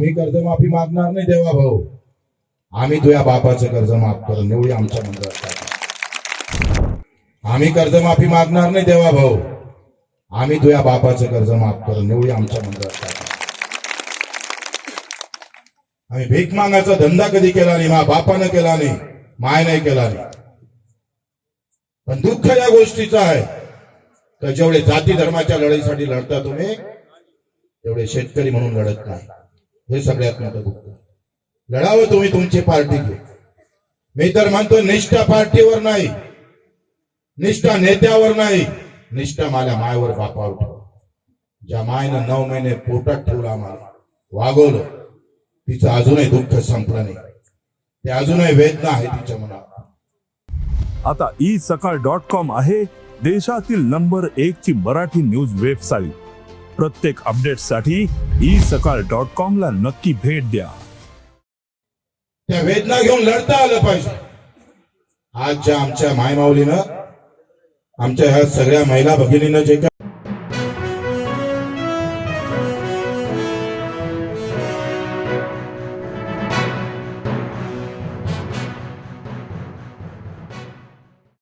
आम्ही कर्जमाफी मागणार नाही देवा भाऊ. आम्ही तुझ्या बापाचं कर्ज माफ करून एवढी आमच्या मंडळात आम्ही कर्जमाफी मागणार नाही देवा भाऊ. आम्ही तुझ्या बापाचं कर्ज माफ करून एवढी आमच्या मंडळात आम्ही भीक मागायचा धंदा कधी केला नाही मा बापानं केला नाही माय नाही केला नाही. पण दुःख या गोष्टीचं आहे तर जेवढे जाती धर्माच्या लढाईसाठी लढता तुम्ही तेवढे शेतकरी म्हणून लढत नाही. हे सगळ्यात मोठं दुःख लढावं तुम्ही तुमची पार्टी घेऊ मी तर म्हणतो निष्ठा पार्टीवर नाही. निष्ठा नेत्यावर नाही. निष्ठा माझ्या मायवर बापावर ठेव. ज्या मायनं नऊ महिने पोटात ठेवला आम्हाला वागवलं तिचं अजूनही दुःख संपलं नाही. ते अजूनही वेदना आहे तिच्या मनात. आता ई सकाळ डॉट कॉम आहे देशातील नंबर एक ची मराठी न्यूज वेबसाईट प्रत्येक अपडेटसाठी ई सकाळ डॉट कॉम ला नक्की भेट द्या. त्या वेदना घेऊन लढता आलं पाहिजे. आज ज्या आमच्या मायमाऊलीनं आमच्या ह्या सगळ्या महिला भगिनीनं जे काय